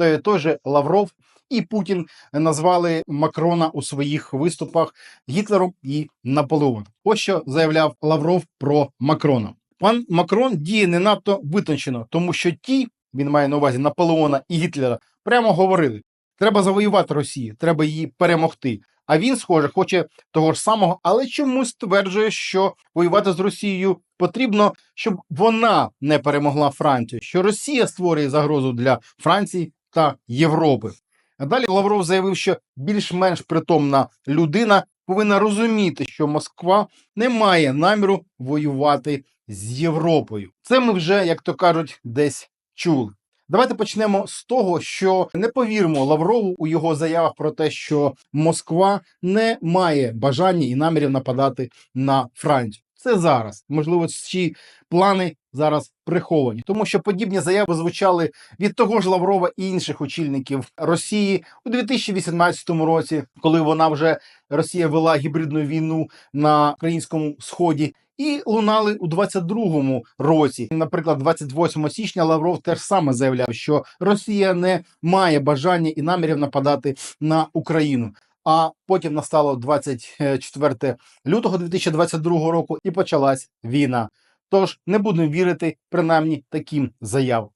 той, той же Лавров і Путін назвали Макрона у своїх виступах Гітлером і Наполеоном. Ось що заявляв Лавров про Макрона. Пан Макрон діє не надто витончено, тому що ті, він має на увазі Наполеона і Гітлера, прямо говорили: треба завоювати Росію, треба її перемогти. А він, схоже, хоче того ж самого, але чомусь стверджує, що воювати з Росією потрібно, щоб вона не перемогла Францію, що Росія створює загрозу для Франції та Європи. Далі Лавров заявив, що більш-менш притомна людина повинна розуміти, що Москва не має наміру воювати з Європою. Це ми вже, як то кажуть, десь чули. Давайте почнемо з того, що не повіримо Лаврову у його заявах про те, що Москва не має бажання і намірів нападати на Францію. Це зараз. Можливо, ці плани зараз приховані, тому що подібні заяви звучали від того ж Лаврова і інших очільників Росії у 2018 році, коли вона вже Росія вела гібридну війну на українському сході. І лунали у 22-му році. Наприклад, 28 січня Лавров теж саме заявляв, що Росія не має бажання і намірів нападати на Україну. А потім настало 24 лютого 2022 року і почалась війна. Тож не будемо вірити принаймні таким заявам.